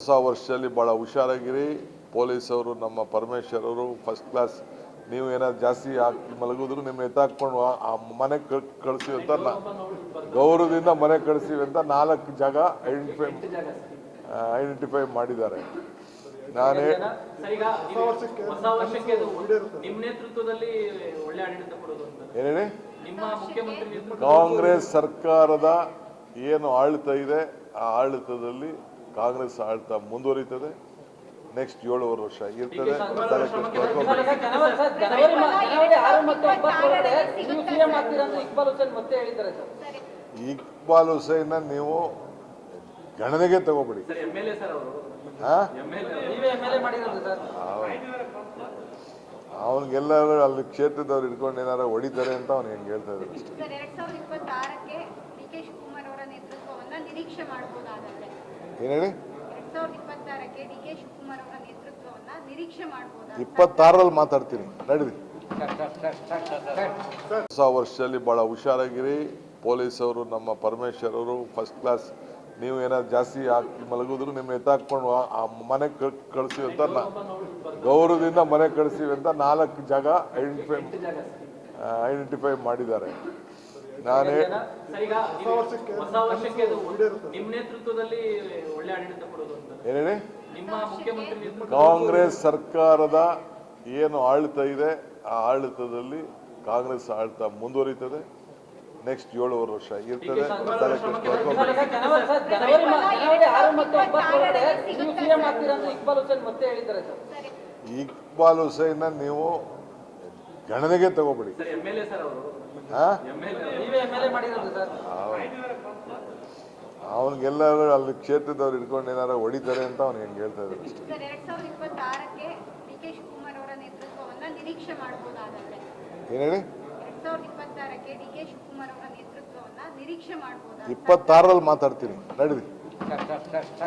ಹೊಸ ವರ್ಷದಲ್ಲಿ ಭಾಳ ಹುಷಾರಾಗಿರಿ. ಪೊಲೀಸವರು ನಮ್ಮ ಪರಮೇಶ್ವರ್ ಅವರು ಫಸ್ಟ್ ಕ್ಲಾಸ್ ನೀವು ಏನಾದ್ರು ಜಾಸ್ತಿ ಹಾಕಿ ಮಲಗಿದ್ರು ನಿಮ್ಮ ಎತ್ತಾಕೊಂಡು ಆ ಮನೆ ಕಳಿಸಿ ಅಂತ ನಾ ಗೌರವದಿಂದ ಮನೆ ಕಳಿಸಿವಿ ಅಂತ ನಾಲ್ಕು ಜಾಗ ಐಡೆಂಟಿಫೈ ಐಡೆಂಟಿಫೈ ಮಾಡಿದ್ದಾರೆ. ನಾನೇ ಏನೇಳಿ ನಿಮ್ಮ ಮುಖ್ಯಮಂತ್ರಿ ಕಾಂಗ್ರೆಸ್ ಸರ್ಕಾರದ ಏನು ಆಳ್ತ ಇದೆ ಆ ಆಡಳಿತದಲ್ಲಿ ಕಾಂಗ್ರೆಸ್ ಆಳ್ತಾ ಮುಂದುವರಿತದೆ ನೆಕ್ಸ್ಟ್ ಏಳುವರೆ ವರ್ಷ ಇರ್ತದೆ ಇಕ್ಬಾಲ್ ಹುಸೇನ್ ಮತ್ತೆ ಹೇಳಿದ್ದಾರೆ ಸರ್. ಇಕ್ಬಾಲ್ ಹುಸೈನ್ನ ನೀವು ಗಣನೆಗೆ ತಗೋಬಿಡಿ. ಅವನಿಗೆಲ್ಲರೂ ಅಲ್ಲಿ ಕ್ಷೇತ್ರದವ್ರು ಇಟ್ಕೊಂಡು ಏನಾರ ಹೊಡಿತಾರೆ ಅಂತ ಅವ್ನು ಹೆಂಗೆ ಹೇಳ್ತಾ ಇದ್ದಾರೆ ಏನು ಹೇಳಿ? ಅವರ ಇಪ್ಪತ್ತಾರರಲ್ಲಿ ಮಾತಾಡ್ತೀನಿ. ನಡೀರಿ. ಹೊಸ ವರ್ಷದಲ್ಲಿ ಭಾಳ ಹುಷಾರಾಗಿರಿ. ಪೊಲೀಸವರು ನಮ್ಮ ಪರಮೇಶ್ವರ್ ಅವರು ಫಸ್ಟ್ ಕ್ಲಾಸ್ ನೀವು ಏನಾದ್ರು ಜಾಸ್ತಿ ಹಾಕಿ ಮಲಗಿದ್ರು ನಿಮ್ಮ ಎತ್ತಾಕೊಂಡು ಆ ಮನೆ ಕಳಿಸಿ ಅಂತ ಗೌರವದಿಂದ ಮನೆ ಕಳಿಸಿವಿ ಅಂತ ನಾಲ್ಕು ಜಾಗ ಐಡೆಂಟಿಫೈ ಐಡೆಂಟಿಫೈ ಮಾಡಿದ್ದಾರೆ. ನಾನೇ ಸರ್ ಈಗ ನೀವು ಹೊಸ ವರ್ಷಕ್ಕೆ ಅದು ನಿಮ್ಮ ನೇತೃತ್ವದಲ್ಲಿ ಒಳ್ಳೆ ಆಡಳಿತ ಕೊಡೋದು ಅಂತ. ಏನೇಳಿ ನಿಮ್ಮ ಮುಖ್ಯಮಂತ್ರಿ ನೇತೃತ್ವ ಕಾಂಗ್ರೆಸ್ ಸರ್ಕಾರದ ಏನು ಆಳ್ತ ಇದೆ ಆ ಆಡಳಿತದಲ್ಲಿ ಕಾಂಗ್ರೆಸ್ ಆಳ್ತ ಮುಂದುವರಿತದೆ. ನೆಕ್ಸ್ಟ್ ಏಳುವರೆ ವರ್ಷ ಇರ್ತದೆ. ಇಕ್ಬಾಲ್ ಹುಸೇನ್ ಮತ್ತೆ ಹೇಳಿದ್ದಾರೆ ಸರ್. ಇಕ್ಬಾಲ್ ಹುಸೈನ್ನ ನೀವು ಗಣನೆಗೆ ತಗೋಬೇಡಿ. ಅವನಿಗೆಲ್ಲರೂ ಅಲ್ಲಿ ಕ್ಷೇತ್ರದವ್ರು ಹಿಡ್ಕೊಂಡು ಏನಾರ ಹೊಡಿತಾರೆ ಅಂತ ಅವ್ನು ಹೆಂಗ್ ಹೇಳ್ತಾ ಇದ್ದಾರೆ ಏನು ಹೇಳಿ? ಇಪ್ಪತ್ತಾರರಲ್ಲಿ ಮಾತಾಡ್ತೀನಿ. ನಡೀರಿ.